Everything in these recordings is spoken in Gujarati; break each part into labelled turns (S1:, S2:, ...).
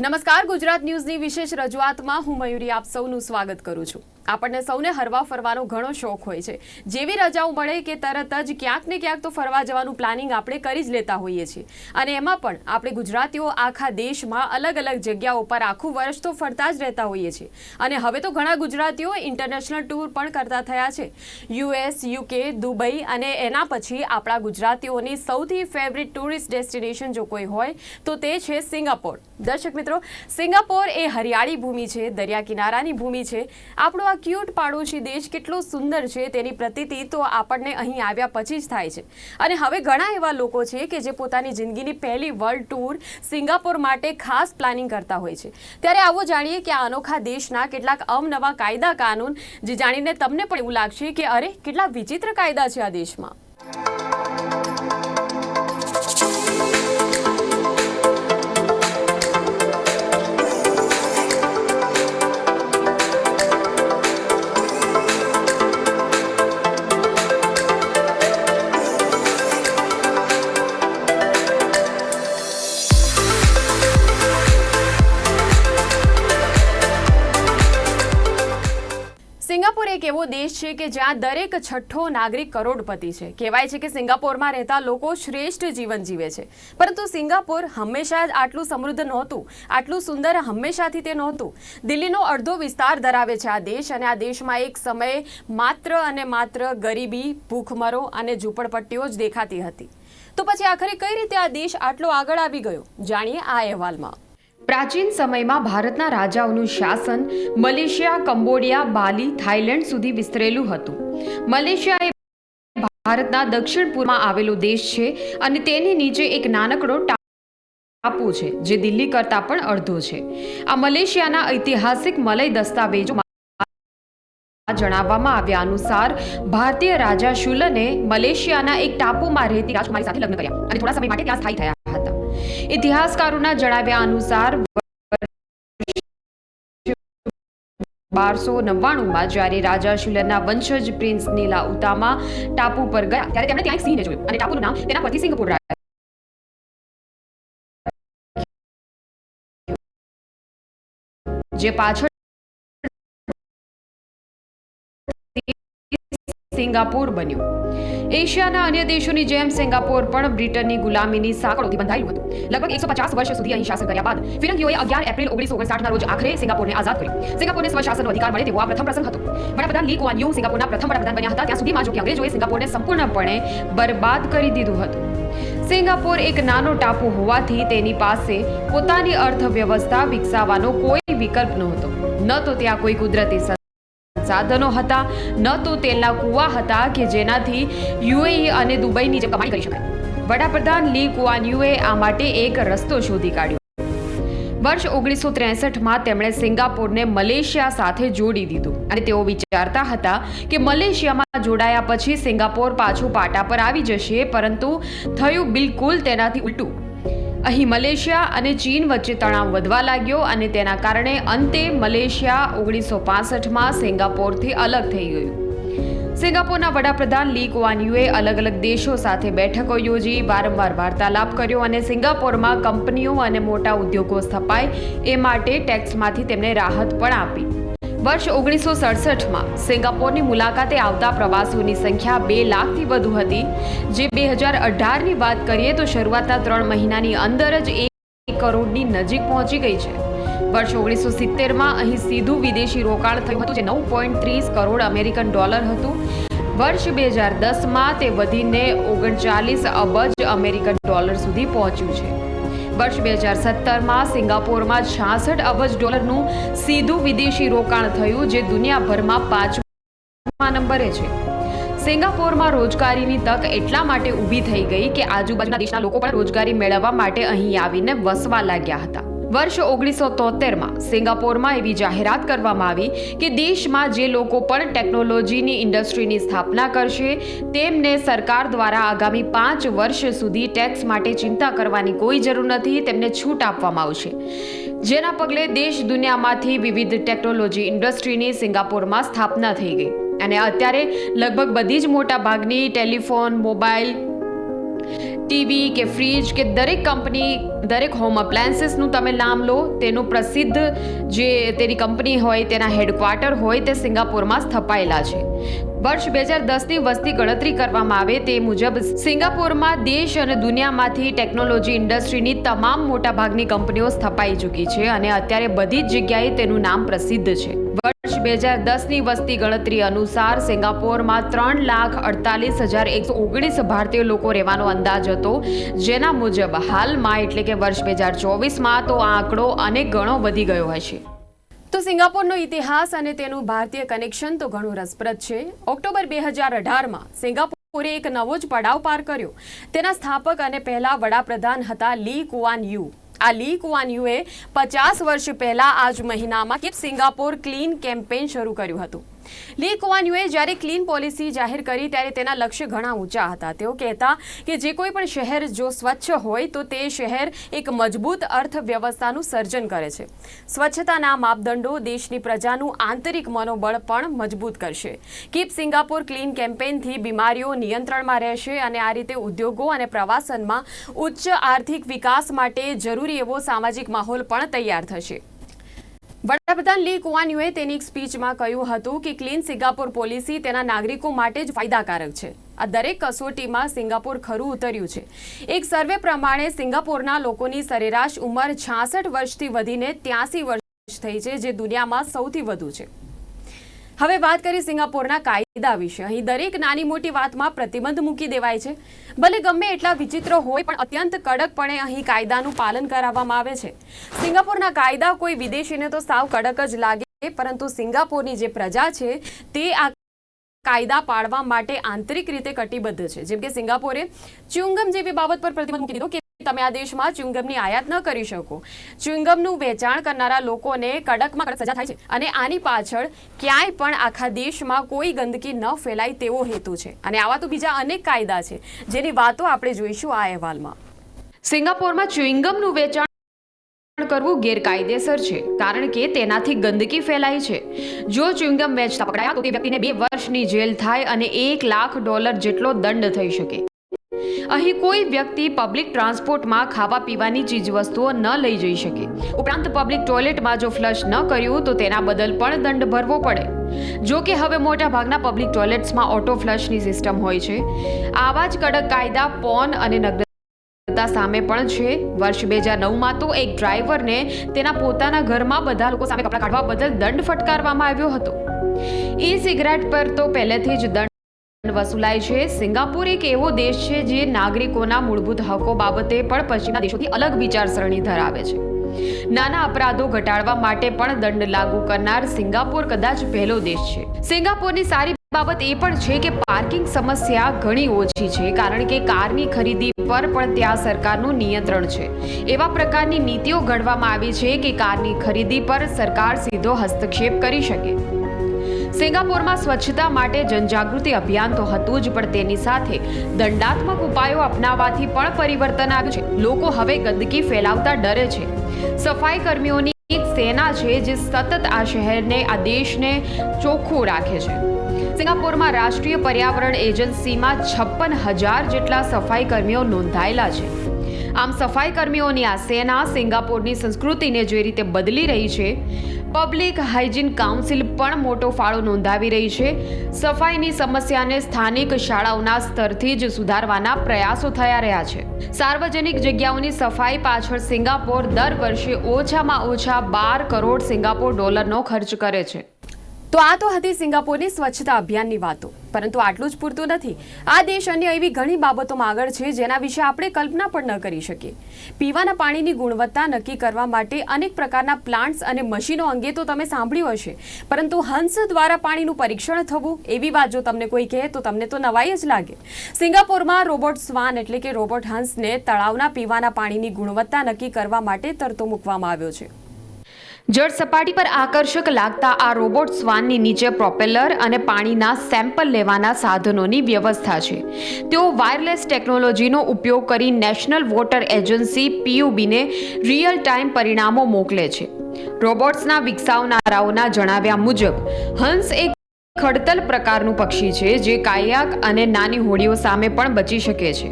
S1: નમસ્કાર ગુજરાત ન્યૂઝની વિશેષ રજૂઆતમાં હું મયુરી આપ સૌનું સ્વાગત કરું છું. આપણને સૌને હરવા ફરવાનો ઘણો શોખ હોય છે. જેવી રજાઓ મળે કે તરત જ ક્યાંક ને ક્યાંક તો ફરવા જવાનું પ્લાનિંગ આપણે કરી જ લેતા હોઈએ છીએ. અને એમાં પણ આપણે ગુજરાતીઓ આખા દેશમાં અલગ અલગ જગ્યાઓ પર આખું વર્ષ તો ફરતા જ રહેતા હોઈએ છીએ. અને હવે તો ઘણા ગુજરાતીઓ ઇન્ટરનેશનલ ટૂર પણ કરતા થયા છે. યુએસ યુકે દુબઈ અને એના પછી આપણા ગુજરાતીઓની સૌથી ફેવરિટ ટુરિસ્ટ ડેસ્ટિનેશન જો કોઈ હોય તો તે છે સિંગાપોર. દર્શક મિત્રો, સિંગાપોર એ હરિયાળી ભૂમિ છે, દરિયા કિનારાની ભૂમિ છે. આપણો આ ક્યુટ પાડોશી દેશ કેટલો સુંદર છે તેની પ્રતીતિ તો આપણને અહીં આવ્યા પછી જ થાય છે. અને હવે ઘણા એવા લોકો છે કે જે પોતાની જિંદગીની પહેલી વર્લ્ડ ટૂર સિંગાપોર માટે ખાસ પ્લાનિંગ કરતા હોય છે. ત્યારે આવો જાણીએ કે આ અનોખા દેશના કેટલાક અવનવા કાયદા કાનૂન જે જાણીને તમને પણ એવું લાગશે કે અરે, કેટલા વિચિત્ર કાયદા છે આ દેશમાં. એવો દેશ છે કે જ્યાં દરેક છઠ્ઠો નાગરિક કરોડપતિ છે. કહેવાય છે કે સિંગાપોરમાં રહેતા લોકો શ્રેષ્ઠ જીવન જીવે છે. પરંતુ સિંગાપોર હંમેશા જ આટલું સમૃદ્ધ નહોતું. આટલું સુંદર હંમેશાથી તે નહોતું. દિલ્હીનો અડધો વિસ્તાર ધરાવે છે આ દેશ અને આ દેશમાં એક સમયે માત્ર અને માત્ર ગરીબી, ભૂખમરો અને ઝૂંપડપટ્ટીઓ જ દેખાતી હતી. તો પછી આખરે કઈ રીતે આ દેશ આટલો આગળ આવી ગયો? જાણીએ આ અહેવાલમાં. પ્રાચીન સમયમાં ભારતના રાજાઓનું શાસન મલેશિયા, કંબોડિયા, બાલી, થાઇલેન્ડ સુધી વિસ્તરેલું હતું. મલેશિયા એ ભારતના દક્ષિણ પૂર્વમાં આવેલો દેશ છે અને તેની નીચે એક નાનકડો ટાપુ છે, જે દિલ્હી કરતાં પણ અડધો છે. આ મલેશિયાના ઐતિહાસિક મલય દસ્તાવેજોમાં જણાવવામાં આવ્યા અનુસાર, ભારતીય રાજા શુલને મલેશિયાના એક ટાપુમાં રહેતી રાજકુમારી સાથે લગ્ન કર્યા અને થોડા સમય માટે ત્યાં સ્થાયી થયા. ઇતિહાસકારોના જણાવ્યા અનુસાર બારસો નવ્વાણુંમાં જ્યારે રાજા શુલરના વંશજ પ્રિન્સ નીલા ઉતામા ટાપુ પર ગયા, ત્યારે તેમણે ત્યાં એક સિંહને જોયું અને ટાપુનું નામ તેના પરથી સિંગપુર જે પાછળ સિંગાપોર બન્યું. એશિયાના અન્ય દેશોની જેમ સિંગાપોર પણ બ્રિટનની ગુલામીની સાંકળોથી બંધાયેલું હતું. લગભગ એકસો પચાસ વર્ષ સુધી અહીં શાસન કર્યા બાદ, ફિરંગીઓએ અગિયાર એપ્રિલ ઓગણીસો ઓગણસાઠના રોજ આખરે સિંગાપોરને આઝાદ કર્યું. સિંગાપોરને સ્વશાસનનો અધિકાર મળે તેવો આ પ્રથમ પ્રસંગ હતો. વડાપ્રધાન લી કુઆન યુ સિંગાપોરના પ્રથમ વડાપ્રધાન બન્યા હતા. ત્યાં સુધીમાં જો કે અંગ્રેજોએ સિંગાપોરને સંપૂર્ણપણે બરબાદ કરી દીધું હતું. સિંગાપોર એક નાનો ટાપુ હોવાથી તેની પાસે પોતાની અર્થવ્યવસ્થા વિકસાવવાનો કોઈ વિકલ્પ નહોતો. ન તો ત્યાં કોઈ કુદરતી સાધનો હતા. ન તો તેલના કૂવા હતા કે જેનાથી યુએઈ અને દુબઈની કમાણી કરી શકાય. વડાપ્રધાન લી કુઆન યુએ આ માટે એક રસ્તો શોધી કાઢ્યો. વર્ષ ઓગણીસો ત્રેસઠમાં તેમણે સિંગાપોરને મલેશિયા સાથે જોડી દીધું અને તેઓ વિચારતા હતા કે મલેશિયામાં જોડાયા પછી સિંગાપોર પાછું પાટા પર આવી જશે, પરંતુ થયું બિલકુલ તેનાથી ઉલટું. અહીં મલેશિયા અને ચીન વચ્ચે તણાવ વધવા લાગ્યો અને તેના કારણે અંતે મલેશિયા ઓગણીસો પાસઠમાં સિંગાપોરથી અલગ થઈ ગયું. સિંગાપોરના વડાપ્રધાન લી કુઆન અલગ અલગ દેશો સાથે બેઠકો યોજી, વારંવાર વાર્તાલાપ કર્યો અને સિંગાપોરમાં કંપનીઓ અને મોટા ઉદ્યોગો સ્થપાય એ માટે ટેક્સમાંથી તેમને રાહત પણ આપી. વર્ષ ઓગણીસો સડસઠમાં સિંગાપોરની મુલાકાતે આવતા પ્રવાસીઓની સંખ્યા બે લાખથી વધુ હતી. જે બે હજાર અઢારની વાત કરીએ તો શરૂઆતના ત્રણ મહિનાની અંદર જ એક કરોડની નજીક પહોંચી ગઈ છે. વર્ષ ઓગણીસો સિત્તેરમાં અહીં સીધું વિદેશી રોકાણ થયું હતું, જે નવ પોઈન્ટ ત્રીસ કરોડ અમેરિકન ડોલર હતું. વર્ષ બે હજાર દસમાં તે વધીને ઓગણચાલીસ અબજ અમેરિકન ડોલર સુધી પહોંચ્યું છે. વર્ષ બે હજાર સત્તરમાં સિંગાપોરમાં છાસઠ અબજ ડોલરનું સીધું વિદેશી રોકાણ થયું, જે દુનિયાભરમાં પાંચમા નંબરે છે. સિંગાપોરમાં રોજગારીની તક એટલા માટે ઊભી થઈ ગઈ કે આજુબાજુના દેશના લોકો પણ રોજગારી મેળવવા માટે અહીં આવીને વસવા લાગ્યા હતા. વર્ષ ઓગણીસો તોતેરમાં સિંગાપોરમાં એવી જાહેરાત કરવામાં આવી કે દેશમાં જે લોકો પણ ટેકનોલોજીની ઇન્ડસ્ટ્રીની સ્થાપના કરશે, તેમને સરકાર દ્વારા આગામી પાંચ વર્ષ સુધી ટેક્સ માટે ચિંતા કરવાની કોઈ જરૂર નથી, તેમને છૂટ આપવામાં આવશે. જેના પગલે દેશ દુનિયામાંથી વિવિધ ટેકનોલોજી ઇન્ડસ્ટ્રીની સિંગાપોરમાં સ્થાપના થઈ ગઈ. અને અત્યારે લગભગ બધી જ મોટા ભાગની ટેલિફોન, મોબાઈલ ટીવી કે ફ્રીજ કે દરેક કંપની, દરેક હોમ અપ્લાયન્સીસનું તમે નામ લો, તેનું પ્રસિદ્ધ જે તેની કંપની હોય, તેના હેડક્વાર્ટર હોય, તે સિંગાપોરમાં સ્થપાયેલા છે. વર્ષ બે હજાર દસની વસ્તી ગણતરી કરવામાં આવે તે મુજબ સિંગાપોરમાં દેશ અને દુનિયામાંથી ટેકનોલોજી ઇન્ડસ્ટ્રીની તમામ મોટાભાગની કંપનીઓ સ્થપાઈ ચૂકી છે અને અત્યારે બધી જ જગ્યાએ તેનું નામ પ્રસિદ્ધ છે. બે હજાર દસની વસ્તી ગણતરી અનુસાર સિંગાપોરમાં ત્રણ લાખ અડતાલીસ હજાર એકસો ઓગણીસ ભારતીય લોકો રહેવાનો અંદાજ હતો. જેના મુજબ હાલમાં એટલે કે વર્ષ બે હજાર ચોવીસમાં તો આ આંકડો અનેક ગણો વધી ગયો હશે તો સિંગાપોરનો ઇતિહાસ અને તેનું ભારતીય કનેક્શન તો ઘણું રસપ્રદ છે. ઓક્ટોબર બે હજાર અઢારમાં સિંગાપોરે એક નવો જ પડાવ પાર કર્યો. તેના સ્થાપક અને પહેલા વડાપ્રધાન હતા લી કુઆન યુ. આ લી કુઆન પચાસ વર્ષ પહેલા આજ મહિનામાં સિંગાપોર ક્લીન કેમ્પેન શરૂ કર્યું હતું. લી કુઆન જ્યારે ક્લીન પોલિસી જાહેર કરી ત્યારે તેના લક્ષ્ય ઘણા ઊંચા હતા. તેઓ કહેતા કે જે કોઈ પણ શહેર જો સ્વચ્છ હોય તો તે શહેર એક મજબૂત અર્થવ્યવસ્થાનું સર્જન કરે છે. સ્વચ્છતાના માપદંડો દેશની પ્રજાનું આંતરિક મનોબળ પણ મજબૂત કરશે. કીપ સિંગાપોર ક્લીન કેમ્પેઇનથી બીમારીઓ નિયંત્રણમાં રહેશે અને આ રીતે ઉદ્યોગો અને પ્રવાસનમાં ઉચ્ચ આર્થિક વિકાસ માટે જરૂરી એવો સામાજિક માહોલ પણ તૈયાર થશે. વડાપ્રધાન લી કુઆન તેની એક સ્પીચમાં કહ્યું હતું કે ક્લીન સિંગાપોર પોલિસી તેના નાગરિકો માટે જ ફાયદાકારક છે. આ દરેક કસોટીમાં સિંગાપોર ખરું ઉતર્યું છે. એક સર્વે પ્રમાણે સિંગાપોરના લોકોની સરેરાશ ઉંમર છાસઠ વર્ષથી વધીને ત્યાસી વર્ષ થઈ છે, જે દુનિયામાં સૌથી વધુ છે. હવે વાત કરીએ સિંગાપોરના કાયદા વિશે. અહીં દરેક નાની મોટી વાતમાં પ્રતિબંધ મૂકી દેવાય છે. ભલે ગમે એટલા વિચિત્ર હોય, પણ અત્યંત કડકપણે અહીં કાયદાનું પાલન કરાવવામાં આવે છે. સિંગાપોરના કાયદા કોઈ વિદેશીને તો સાવ કડક જ લાગે, પરંતુ સિંગાપોરની જે પ્રજા છે, તે આ કાયદા પાડવા માટે આંતરિક રીતે કટિબદ્ધ છે. જેમ કે સિંગાપોરે ચ્યુંગમ જેવી બાબત પર પ્રતિબંધ મૂકી દીધો કે તમે આ દેશમાં ચ્યુંગમની આયાત ન કરી શકો. ચ્યુંગમનું વેચાણ કરનારા લોકોને કડકમાં કડક સજા થાય છે અને આની પાછળ ક્યાંય પણ આખા દેશમાં કોઈ ગંદકી ન ફેલાય તેવો હેતુ છે. અને આવા તો બીજા અનેક કાયદા છે, જેની વાતો આપણે જોઈશું આ અહેવાલમાં. સિંગાપોરમાં ચ્યુંગમનું વેચાણ કરવું ગેરકાયદેસર છે, કારણ કે તેનાથી ગંદકી ફેલાય છે. જો ચ્યુંગમ વેચતા પકડાયા, તો તે વ્યક્તિને બે વર્ષની જેલ થાય અને એક લાખ ડોલર જેટલો દંડ થઈ શકે. અહીં કોઈ વ્યક્તિ પબ્લિક ટ્રાન્સપોર્ટમાં ખાવા પીવાની ચીજવસ્તુઓ ન લઈ જઈ શકે. ઉપરાંત પબ્લિક ટોયલેટમાં જો ફ્લશ ન કર્યું તો તેના બદલ પણ દંડ ભરવો પડે. જો કે હવે મોટા ભાગના પબ્લિક ટોયલેટ્સમાં ઓટો ફ્લશની સિસ્ટમ હોય છે. આવા જ કડક કાયદા પોન અને નગ્ન સામે પણ છે. વર્ષ બે હજાર નવમાં તો એક ડ્રાઈવરને તેના પોતાના ઘરમાં બધા લોકો સામે કપડાં કાઢવા બદલ દંડ ફટકારવામાં આવ્યો હતો. ઈ સિગરેટ પર તો પહેલેથી જ દંડ વસૂલાય છે. સિંગાપુર એક એવો દેશ છે જે નાગરિકોના મૂળભૂત હકો બાબતે પણ પશ્ચિમના દેશોથી અલગ વિચારસરણી ધરાવે છે. નાના અપરાધો ઘટાડવા માટે પણ દંડ લાગુ કરનાર સિંગાપોર કદાચ પહેલો દેશ છે. સિંગાપોરની સારી બાબત એ પણ છે કે પાર્કિંગ સમસ્યા ઘણી ઓછી છે, કારણ કે કારની ખરીદી પર પણ ત્યાં સરકારનું નિયંત્રણ છે. એવા પ્રકારની નીતિઓ ઘડવામાં આવી છે કે કારની ખરીદી પર સરકાર સીધો હસ્તક્ષેપ કરી શકે. સિંગાપોરમાં સ્વચ્છતા માટે જનજાગૃતિ અભિયાન તો હતું જ, પણ તેની સાથે દંડાત્મક ઉપાયો અપનાવવાથી પણ પરિવર્તન આવ્યું છે. લોકો હવે ગંદકી ફેલાવતા ડરે છે. સફાઈ કર્મીઓની એક સેના છે જે સતત આ શહેરને, આ દેશને ચોખ્ખું રાખે છે. સિંગાપોરમાં રાષ્ટ્રીય પર્યાવરણ એજન્સીમાં છપ્પન હજાર જેટલા સફાઈ કર્મીઓ નોંધાયેલા છે. આમ સફાઈ કર્મીઓની આ સેના સિંગાપોરની સંસ્કૃતિને જે રીતે બદલી રહી છે પબ્લિક હાઇજીન કાઉન્સિલ પણ મોટો ફાળો નોંધાવી રહી છે. સફાઈની સમસ્યાને સ્થાનિક શાળાઓના સ્તરથી જ સુધારવાના પ્રયાસો થયા રહ્યા છે. સાર્વજનિક જગ્યાઓની સફાઈ પાછળ સિંગાપોર દર વર્ષે ઓછામાં ઓછા બાર કરોડ સિંગાપોર ડોલરનો ખર્ચ કરે છે. તો આ તો હતી સિંગાપોરની સ્વચ્છતા અભિયાનની વાતો. પરંતુ આટલું જ પૂરતું નથી. આ દેશ અન્ય એવી ઘણી બાબતોમાં આગળ છે, જેના વિશે આપણે કલ્પના પણ ન કરી શકીએ. પીવાના પાણીની ગુણવત્તા નક્કી કરવા માટે અનેક પ્રકારના પ્લાન્ટ્સ અને મશીનો અંગે તો તમે સાંભળ્યું હશે. પરંતુ હંસ દ્વારા પાણીનું પરીક્ષણ થવું, એવી વાત જો તમને કોઈ કહે, તો તમને તો નવાઈ જ લાગે. સિંગાપોરમાં રોબોટ સ્વાન એટલે કે રોબોટ હંસને તળાવના પીવાના પાણીની ગુણવત્તા નક્કી કરવા માટે તરતો મૂકવામાં આવ્યો છે. જળ સપાટી પર આકર્ષક લાગતા આ રોબોટ શ્વાનની નીચે પ્રોપેલર અને પાણીના સેમ્પલ લેવાના સાધનોની વ્યવસ્થા છે. તેઓ વાયરલેસ ટેકનોલોજીનો ઉપયોગ કરી નેશનલ વોટર એજન્સી પીયુબીને રિયલ ટાઈમ પરિણામો મોકલે છે. રોબોટ્સના વિકસાવનારાઓના જણાવ્યા મુજબ, હંસ એક ખડતલ પ્રકારનું પક્ષી છે જે કાયાક અને નાની હોડીઓ સામે પણ બચી શકે છે.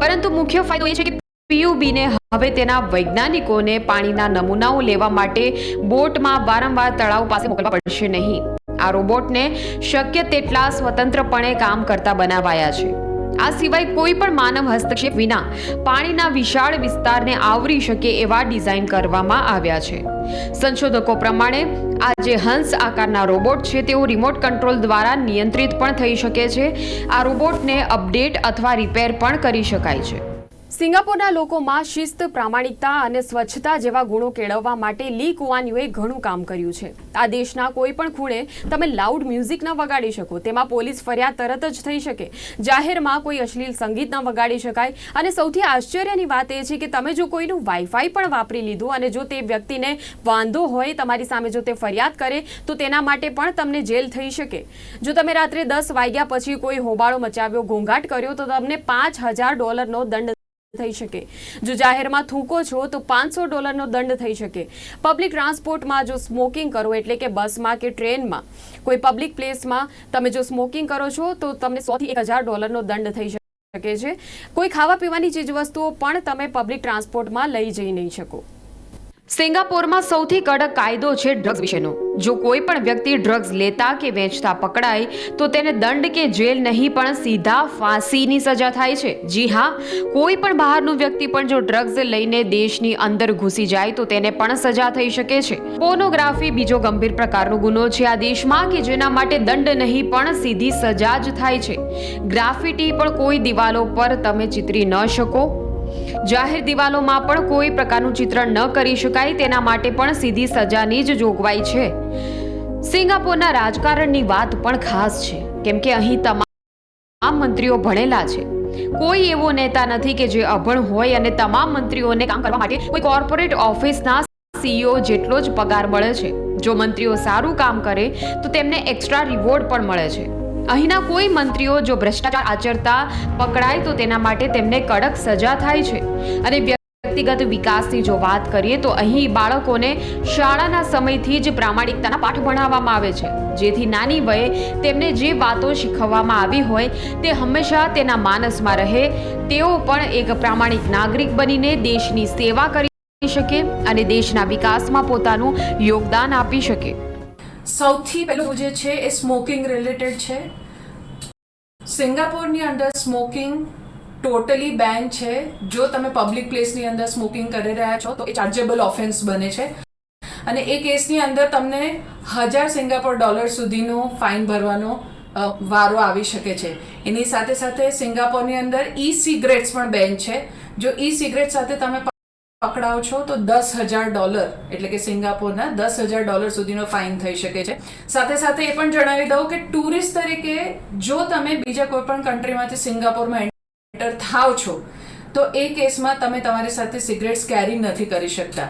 S1: પરંતુ મુખ્ય ફાયદો એ છે કે પીયુબીને હવે તેના વૈજ્ઞાનિકોને પાણીના નમૂનાઓ લેવા માટે બોટમાં વારંવાર તળાવ પાસે મોકલવા પડશે નહીં. આ રોબોટને શક્ય તેટલા સ્વતંત્રપણે કામ કરતા બનાવાયા છે. આ સિવાય કોઈ પણ માનવ હસ્તક્ષેપ વિના પાણીના વિશાળ વિસ્તારને આવરી શકે એવા ડિઝાઇન કરવામાં આવ્યા છે. સંશોધકો પ્રમાણે, આ જે હંસ આકારના રોબોટ છે તેઓ રિમોટ કંટ્રોલ દ્વારા નિયંત્રિત પણ થઈ શકે છે. આ રોબોટને અપડેટ અથવા રિપેર પણ કરી શકાય છે. સિંગાપોરના લોકોમાં શિસ્ત, પ્રામાણિકતા અને સ્વચ્છતા જેવા ગુણો કેળવવા માટે લી કુવાનીઓએ ઘણું કામ કર્યું છે. આ દેશના કોઈ પણ ખૂણે તમે લાઉડ મ્યુઝિક ન વગાડી શકો, તેમાં પોલીસ ફરિયાદ તરત જ થઈ શકે. જાહેરમાં કોઈ અશ્લીલ સંગીત ન વગાડી શકાય. અને સૌથી આશ્ચર્યની વાત એ છે કે તમે જો કોઈનું વાઈફાઈ પણ વાપરી લીધું અને જો તે વ્યક્તિને વાંધો હોય, તમારી સામે જો તે ફરિયાદ કરે, તો તેના માટે પણ તમને જેલ થઈ શકે. જો તમે રાત્રે દસ વાગ્યા પછી કોઈ હોબાળો મચાવ્યો, ઘોંઘાટ કર્યો, તો તમને પાંચ હજાર ડોલરનો દંડ થઈ શકે. જો જાહેરમાં થૂંકો છો, તો પાંચસો ડોલરનો દંડ થઈ શકે. પબ્લિક ટ્રાન્સપોર્ટમાં જો સ્મોકિંગ કરો, એટલે કે બસમાં કે ટ્રેનમાં, કોઈ પબ્લિક પ્લેસમાં તમે જો સ્મોકિંગ કરો છો, તો તમને સોથી એક હજાર ડોલરનો દંડ થઈ શકે છે. કોઈ ખાવા પીવાની ચીજવસ્તુઓ પણ તમે પબ્લિક ટ્રાન્સપોર્ટમાં લઈ જઈ નહીં શકો. સિંગાપોરમાં સૌથી કડક કાયદો છે ડ્રગ્સ વિશેનો. જો કોઈ પણ વ્યક્તિ ડ્રગ્સ લેતા કે વેચતા પકડાય, તો તેને દંડ કે જેલ નહીં, પણ સીધા ફાંસીની સજા થાય છે. જી હા, કોઈ પણ બહારનું વ્યક્તિ પણ જો ડ્રગ્સ લઈને દેશની અંદર ઘૂસી જાય, તો તેને પણ સજા થઈ શકે છે. પોર્નોગ્રાફી બીજો ગંભીર પ્રકારનો ગુનો છે આ દેશમાં, કે જેના માટે દંડ નહીં, પણ સીધી સજા જ થાય છે. ગ્રાફિટી પણ કોઈ દિવાલો પર તમે ચિતરી ન શકો. જાહેર દિવાલોમાં પણ કોઈ પ્રકારનું ચિત્રણ ન કરી શકાય, તેના માટે પણ સીધી સજાની જ જોગવાઈ છે. સિંગાપોરના રાજકારણની વાત પણ ખાસ છે, કેમ કે અહીં તમામ મંત્રીઓ ભણેલા છે. કોઈ એવો નેતા નથી કે જે અભણ હોય અને તમામ મંત્રીઓને કામ કરવા માટે કોઈ કોર્પોરેટ ઓફિસના સીઈઓ જેટલો જ પગાર મળે છે. જો મંત્રીઓ સારું કામ કરે, તો તેમને એક્સ્ટ્રા રિવોર્ડ પણ મળે છે. અહીંના કોઈ મંત્રીઓ જો ભ્રષ્ટાચાર આચરતા પકડાય તો તેના માટે તેમને કડક સજા થાય છે. અને વ્યક્તિગત વિકાસની જો વાત કરીએ તો અહીં બાળકોને શાળાના સમયથી જ પ્રામાણિકતાના પાઠ ભણાવવામાં આવે છે. જેથી નાની વયે તેમને જે વાતો શીખવવામાં આવી હોય તે હંમેશા તેના માનસમાં રહે. તેઓ પણ એક પ્રામાણિક નાગરિક બનીને દેશની સેવા કરી શકે અને દેશના વિકાસમાં પોતાનું યોગદાન આપી શકે.
S2: સૌથી પહેલું જે છે એ સ્મોકિંગ રિલેટેડ છે. સિંગાપોરની અંદર સ્મોકિંગ ટોટલી બેન છે. જો તમે પબ્લિક પ્લેસની અંદર સ્મોકિંગ કરી રહ્યા છો, તો એ ચાર્જેબલ ઓફેન્સ બને છે. અને એ કેસની અંદર તમને હજાર સિંગાપોર ડોલર સુધીનો ફાઇન ભરવાનો વારો આવી શકે છે. એની સાથે સાથે સિંગાપોરની અંદર ઈ સિગરેટ્સ પણ બેન છે. જો ઈ સિગરેટ સાથે તમે પકડાવ છો તો દસ હજાર ડોલર, એટલે કે સિંગાપોરના દસ હજાર ડોલર સુધીનો ફાઇન થઈ શકે છે. સાથે સાથે એ પણ જણાવી દઉં કે ટુરિસ્ટ તરીકે જો તમે બીજા કોઈ પણ કન્ટ્રીમાંથી સિંગાપોરમાં એન્ટર થાવ છો, તો એ કેસમાં તમે તમારી સાથે સિગરેટ્સ કેરી નથી કરી શકતા.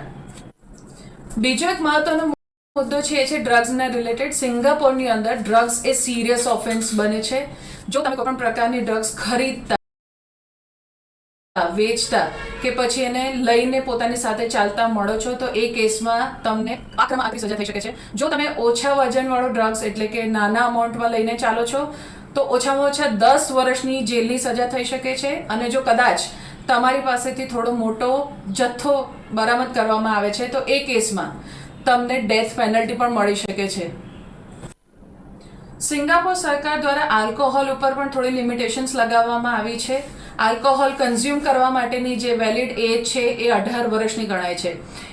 S2: બીજો એક મહત્વનો મુદ્દો છે એ છે ડ્રગ્સના રિલેટેડ સિંગાપોરની અંદર ડ્રગ્સ એ સિરિયસ ઓફેન્સ બને છે. જો તમે કોઈ પણ પ્રકારની ડ્રગ્સ ખરીદતા વેચતા કે પછી એને લઈને પોતાની સાથે ચાલતા મળો છો, તો એ કેસમાં તમને આક્રમક આકરી સજા થઈ શકે છે. જો તમે ઓછા વજનવાળો ડ્રગ્સ એટલે કે નાના અમાઉન્ટમાં લઈને ચાલો છો, તો ઓછામાં ઓછા દસ વર્ષની જેલની સજા થઈ શકે છે અને જો કદાચ તમારી પાસેથી થોડો મોટો જથ્થો બરામદ કરવામાં આવે છે, તો એ કેસમાં તમને ડેથ પેનલ્ટી પણ મળી શકે છે. સિંગાપોર સરકાર દ્વારા આલ્કોહોલ ઉપર પણ થોડી લિમિટેશન્સ લગાવવામાં આવી છે. આલ્કોહોલ કન્ઝ્યુમ કરવા માટેની જે વેલિડ એજ છે, એ અઢાર વર્ષની ગણાય છે.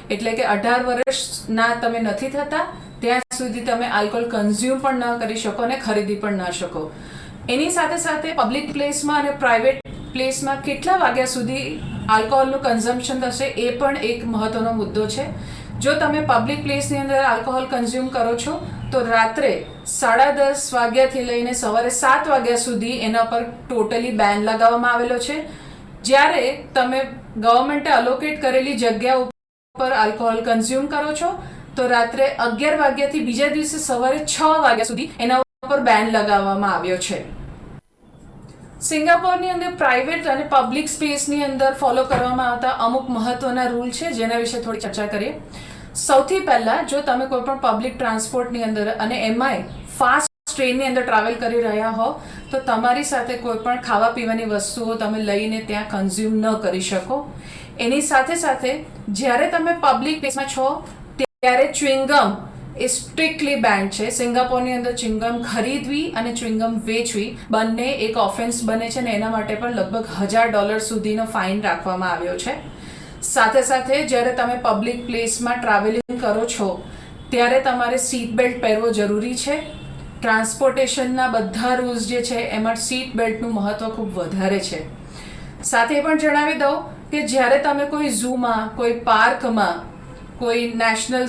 S2: એટલે કે અઢાર વર્ષના તમે નથી થતા, ત્યાં સુધી તમે આલ્કોહોલ કન્ઝ્યુમ પણ ન કરી શકો અને ખરીદી પણ ન શકો. એની સાથે સાથે પબ્લિક પ્લેસમાં અને પ્રાઇવેટ પ્લેસમાં કેટલા વાગ્યા સુધી આલ્કોહોલનું કન્ઝમ્પશન થશે, એ પણ એક મહત્વનો મુદ્દો છે. જો તમે પબ્લિક પ્લેસની અંદર આલ્કોહોલ કન્ઝ્યુમ કરો છો તો રાત્રે સાડા દસ વાગ્યાથી લઈને સવારે સાત વાગ્યા સુધી એના પર ટોટલી બેન લગાવવામાં આવેલો છે. જ્યારે તમે ગવર્મેન્ટે અલોકેટ કરેલી જગ્યા ઉપર આલ્કોહોલ કન્ઝ્યુમ કરો છો, તો રાત્રે અગિયાર વાગ્યાથી બીજા દિવસે સવારે છ વાગ્યા સુધી એના ઉપર બેન લગાવવામાં આવ્યો છે. સિંગાપોરની અંદર પ્રાઇવેટ અને પબ્લિક સ્પેસની અંદર ફોલો કરવામાં આવતા અમુક મહત્વના રૂલ છે, જેના વિશે થોડી ચર્ચા કરીએ. સૌથી પહેલાં જો તમે કોઈ પણ પબ્લિક ટ્રાન્સપોર્ટની અંદર અને એમાંય ફાસ્ટ ટ્રેનની અંદર ટ્રાવેલ કરી રહ્યા હો, તો તમારી સાથે કોઈ પણ ખાવા પીવાની વસ્તુઓ તમે લઈને ત્યાં કન્ઝ્યુમ ન કરી શકો. એની સાથે સાથે જ્યારે તમે પબ્લિક પ્લેસમાં છો, ત્યારે ચ્વિંગમ એ સ્ટ્રિક્ટલી બેન્ડ છે. સિંગાપોરની અંદર ચ્વિંગમ ખરીદવી અને ચ્વિંગમ વેચવી બંને એક ઓફેન્સ બને છે ને એના માટે પણ લગભગ હજાર ડોલર સુધીનો ફાઇન રાખવામાં આવ્યો છે. સાથે સાથે જ્યારે તમે પબ્લિક પ્લેસમાં ટ્રાવેલિંગ કરો છો, ત્યારે તમારે સીટ બેલ્ટ પહેરવો જરૂરી છે. ટ્રાન્સપોર્ટેશનના બધા રૂલ્સ જે છે, એમાં સીટ બેલ્ટનું મહત્ત્વ ખૂબ વધારે છે. સાથે પણ જણાવી દઉં કે જ્યારે તમે કોઈ ઝૂમાં કોઈ પાર્કમાં કોઈ નેશનલ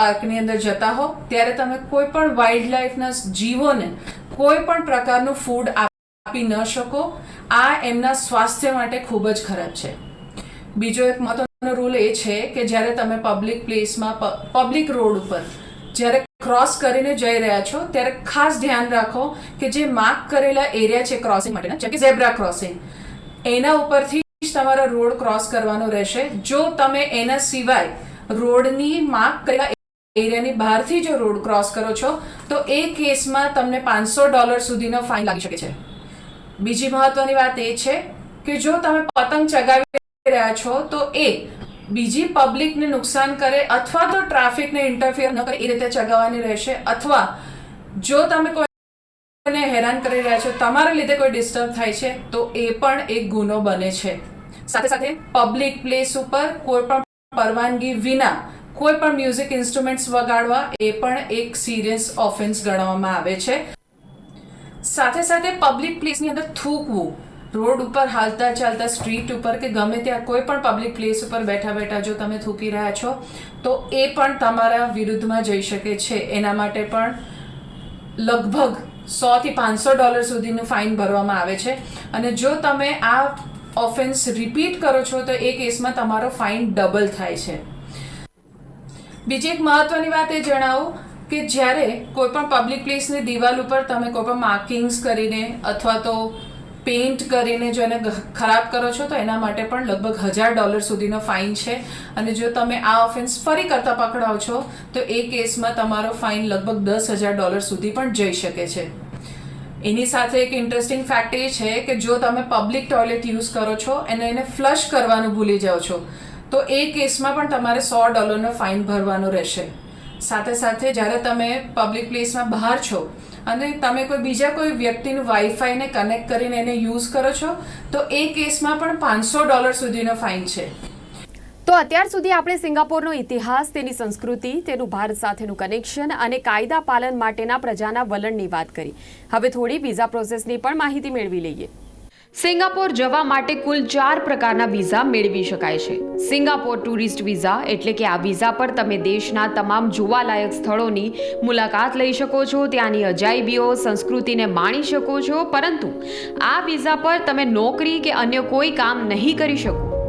S2: પાર્કની અંદર જતા હો, ત્યારે તમે કોઈ પણ વાઇલ્ડ લાઈફના જીવોને કોઈ પણ પ્રકારનું ફૂડ આપી ન શકો. આ એમના સ્વાસ્થ્ય માટે ખૂબ જ ખરાબ છે. બીજો એક મહત્વનો રૂલ એ છે કે જ્યારે તમે પબ્લિક પ્લેસમાં પબ્લિક રોડ ઉપર જ્યારે ક્રોસ કરીને જઈ રહ્યા છો, ત્યારે ખાસ ધ્યાન રાખો કે જે માર્ક કરેલા એરિયા છે ક્રોસિંગ માટેના જેમ કે ઝેબ્રા ક્રોસિંગ એના ઉપરથી જ તમારો રોડ ક્રોસ કરવાનો રહેશે. જો તમે એના સિવાય રોડની માર્ક કરેલા એરિયાની બહારથી જો રોડ ક્રોસ કરો છો, તો એ કેસમાં તમને પાંચસો ડોલર સુધીનો ફાઇન લાગી શકે છે. બીજી મહત્વની વાત એ છે કે જો તમે પતંગ ચગાવી રહ્યા છો, તો એ બીજી પબ્લિકને નુકસાન કરે અથવા તો ટ્રાફિકને ઇન્ટરફિયર ન કરે, એ રીતે ચગાવવાની રહેશે. અથવા જો તમે કોઈને હેરાન કરી રહ્યા છો, તમારા લીધે કોઈ ડિસ્ટર્બ થાય છે, તો એ પણ એક ગુનો બને છે. સાથે સાથે પબ્લિક પ્લેસ ઉપર કોઈ પણ પરવાનગી વિના કોઈ પણ મ્યુઝિક ઇન્સ્ટ્રુમેન્ટ્સ વગાડવા, એ પણ એક સિરિયસ ઓફેન્સ ગણવામાં આવે છે. સાથે સાથે પબ્લિક પ્લેસની અંદર થૂકવું. રોડ ઉપર હાલતા ચાલતા સ્ટ્રીટ ઉપર કે ગમે ત્યાં કોઈ પણ પબ્લિક પ્લેસ ઉપર બેઠા બેઠા જો તમે થૂકી રહ્યા છો, તો એ પણ તમારા વિરુદ્ધમાં જઈ શકે છે. એના માટે પણ લગભગ સોથી પાંચસો ડોલર સુધીનું ફાઇન ભરવામાં આવે છે. અને જો તમે આ ઓફેન્સ રિપીટ કરો છો, તો એ કેસમાં તમારો ફાઇન ડબલ થાય છે. બીજી એક મહત્વની વાત એ જણાવું કે જ્યારે કોઈપણ પબ્લિક પ્લેસની દિવાલ ઉપર તમે કોઈ પણ માર્કિંગ્સ કરીને અથવા તો પેઇન્ટ કરીને જો એને ખરાબ કરો છો તો એના માટે પણ લગભગ હજાર ડોલર સુધીનો ફાઇન છે. અને જો તમે આ ઓફેન્સ ફરી કરતા પકડાવ છો, તો એ કેસમાં તમારો ફાઇન લગભગ દસ હજાર ડોલર સુધી પણ જઈ શકે છે. એની સાથે એક ઇન્ટરેસ્ટિંગ ફેક્ટ એ છે કે જો તમે પબ્લિક ટોયલેટ યુઝ કરો છો અને એને ફ્લશ કરવાનું ભૂલી જાઓ છો, તો એ કેસમાં પણ તમારે સો ડોલરનો ફાઇન ભરવાનો રહેશે. સાથે સાથે જ્યારે તમે પબ્લિક પ્લેસમાં બહાર છો અને તમે કોઈ બીજા કોઈ વ્યક્તિનું વાઈફાઈને કનેક્ટ કરીને એને યુઝ કરો છો, તો એ કેસમાં પણ પાંચસો ડોલર સુધીનો ફાઇન છે.
S1: તો અત્યાર સુધી આપણે સિંગાપોરનો ઇતિહાસ, તેની સંસ્કૃતિ, તેનું ભારત સાથેનું કનેક્શન અને કાયદા પાલન માટેના પ્રજાના વલણની વાત કરી. હવે થોડી વિઝા પ્રોસેસની પણ માહિતી મેળવી લઈએ. સિંગાપોર જવા માટે કુલ ચાર પ્રકારના વિઝા મેળવી શકાય છે. સિંગાપોર ટુરિસ્ટ વિઝા એટલે કે આ વિઝા પર તમે દેશના તમામ જોવાલાયક સ્થળોની મુલાકાત લઈ શકો છો, ત્યાંની અજાયબીઓ, સંસ્કૃતિને માણી શકો છો, પરંતુ આ વિઝા પર તમે નોકરી કે અન્ય કોઈ કામ નહીં કરી શકો.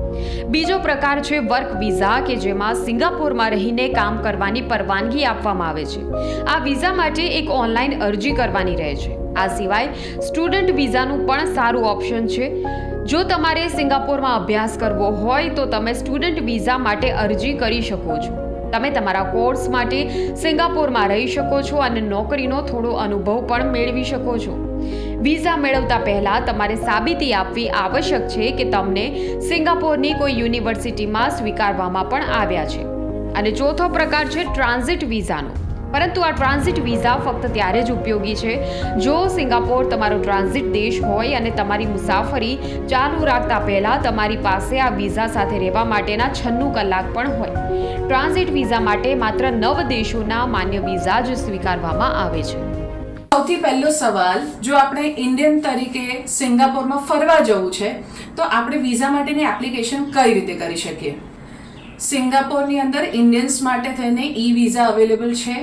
S1: બીજો પ્રકાર છે વર્ક વિઝા, કે જેમાં સિંગાપોરમાં રહીને કામ કરવાની પરવાનગી આપવામાં આવે છે. આ વિઝા માટે એક ઓનલાઈન અરજી કરવાની રહે છે. આ સિવાય સ્ટુડન્ટ વિઝાનું પણ સારું ઓપ્શન છે. જો તમારે સિંગાપોરમાં અભ્યાસ કરવો હોય તો તમે સ્ટુડન્ટ વિઝા માટે અરજી કરી શકો છો. તમે તમારા કોર્સ માટે સિંગાપોરમાં રહી શકો છો અને નોકરીનો થોડો અનુભવ પણ મેળવી શકો છો. વિઝા મેળવતા પહેલાં તમારે સાબિતી આપવી આવશ્યક છે કે તમને સિંગાપોરની કોઈ યુનિવર્સિટીમાં સ્વીકારવામાં પણ આવ્યા છે. અને ચોથો પ્રકાર છે ટ્રાન્ઝિટ વિઝાનો. પરંતુ આ ટ્રાન્ઝિટ વિઝા ફક્ત ત્યારે જ ઉપયોગી છે. જો સિંગાપોર તમારો ટ્રાન્ઝિટ દેશ હોય અને તમારી મુસાફરી ચાલુ રાખતા પહેલાં તમારી પાસે આ વિઝા સાથે રહેવા માટેના છન્નું કલાક પણ હોય. ટ્રાન્ઝિટ વિઝા માટે માત્ર નવ દેશોના માન્ય વિઝા જ સ્વીકારવામાં આવે છે.
S2: સૌથી પહેલો સવાલ, જો આપણે ઇન્ડિયન તરીકે સિંગાપોરમાં ફરવા જવું છે, તો આપણે વિઝા માટેની એપ્લિકેશન કઈ રીતે કરી શકીએ? સિંગાપોરની અંદર ઇન્ડિયન્સ માટે થઈને ઈ વિઝા અવેલેબલ છે.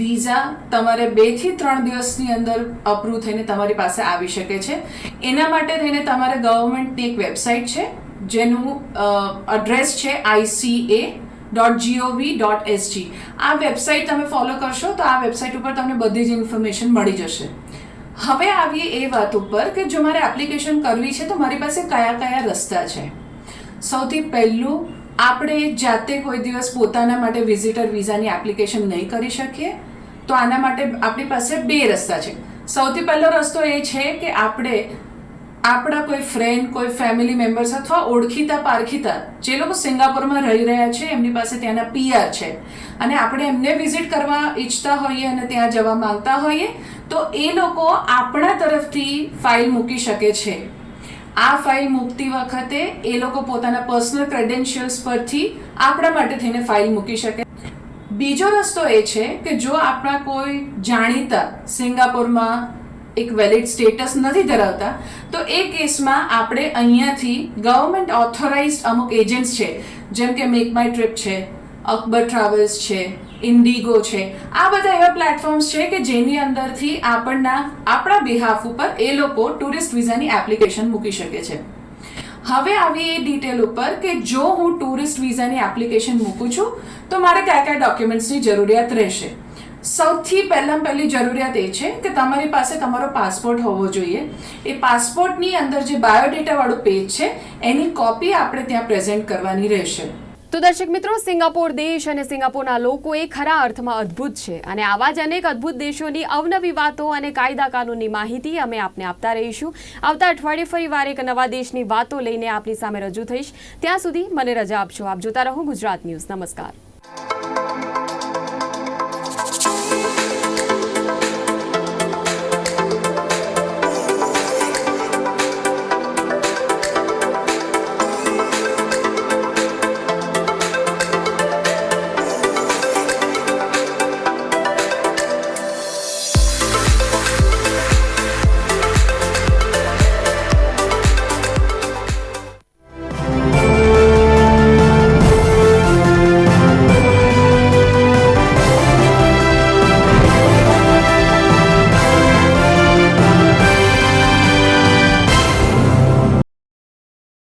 S2: વિઝા તમારે બેથી ત્રણ દિવસની અંદર અપ્રૂવ થઈને તમારી પાસે આવી શકે છે. એના માટે થઈને તમારે ગવર્મેન્ટની એક વેબસાઇટ છે, જેનું એડ્રેસ છે ICA dot GOV dot SG આ વેબસાઇટ તમે ફોલો કરશો તો આ વેબસાઇટ ઉપર તમને બધી જ ઇન્ફોર્મેશન મળી જશે. હવે આવીએ એ વાત ઉપર કે જો મારે એપ્લિકેશન કરવી છે તો મારી પાસે કયા કયા રસ્તા છે. સૌથી પહેલું આપણે જાતે કોઈ દિવસ પોતાના માટે વિઝિટર વિઝાની એપ્લિકેશન નહીં કરી શકીએ, તો આના માટે આપણી પાસે બે રસ્તા છે. સૌથી પહેલો રસ્તો એ છે કે આપણે આપણા કોઈ ફ્રેન્ડ કોઈ ફેમિલી મેમ્બર્સ અથવા ઓળખીતા પારખીતા, જે લોકો સિંગાપુરમાં રહી રહ્યા છે, એમની પાસે ત્યાંના પીઆર છે. અને આપણે એમને વિઝિટ કરવા ઈચ્છતા હોઈએ અને ત્યાં જવા માંગતા હોઈએ, તો એ લોકો આપણા તરફથી ફાઇલ મૂકી શકે છે. આ ફાઇલ મૂકતી વખતે એ લોકો પોતાના પર્સનલ ક્રેડેન્શિયલ્સ પરથી આપણા માટે થઈને ફાઇલ મૂકી શકે. બીજો રસ્તો એ છે કે જો આપણા કોઈ જાણીતા સિંગાપુરમાં એક વેલિડ સ્ટેટસ નથી ધરાવતા, તો એ કેસમાં આપણે અહીંયાથી ગવર્મેન્ટ ઓથોરાઇઝ્ડ અમુક એજન્ટ્સ છે. જેમ કે મેક માય ટ્રીપ છે અકબર ટ્રાવેલ્સ છે ઇન્ડિગો છે. આ બધા એવા પ્લેટફોર્મ્સ છે કે જેની અંદરથી આપણના, આપણા બિહાફ ઉપર એ લોકો ટુરિસ્ટ વિઝાની એપ્લિકેશન મૂકી શકે છે. હવે આવી એ ડિટેલ ઉપર કે જો હું ટુરિસ્ટ વિઝાની એપ્લિકેશન મૂકું છું, તો મારે કયા કયા ડોક્યુમેન્ટ્સની જરૂરિયાત રહેશે? સૌથી પહેલાં પહેલી જરૂરિયાત એ છે કે તમારી પાસે તમારો પાસપોર્ટ હોવો જોઈએ. એ પાસપોર્ટની અંદર જે બાયોડેટાવાળું પેજ છે, એની કોપી આપણે ત્યાં પ્રેઝન્ટ કરવાની રહેશે.
S1: તો દર્શક મિત્રો, સિંગાપોર દેશ અને સિંગાપોરના લોકો એ ખરા અર્થમાં અદ્ભુત છે અને આવા જ અનેક અદ્ભુત દેશોની અવનવી વાતો અને કાયદા કાનૂનની માહિતી અમે આપને આપતા રહીશું. આવતા અઠવાડિયે ફરી વાર એક નવા દેશની વાતો લઈને આપની સામે રજૂ થઈશ. ત્યાં સુધી મને રજા આપશો આપ જોતા રહો ગુજરાત ન્યૂઝ. નમસ્કાર.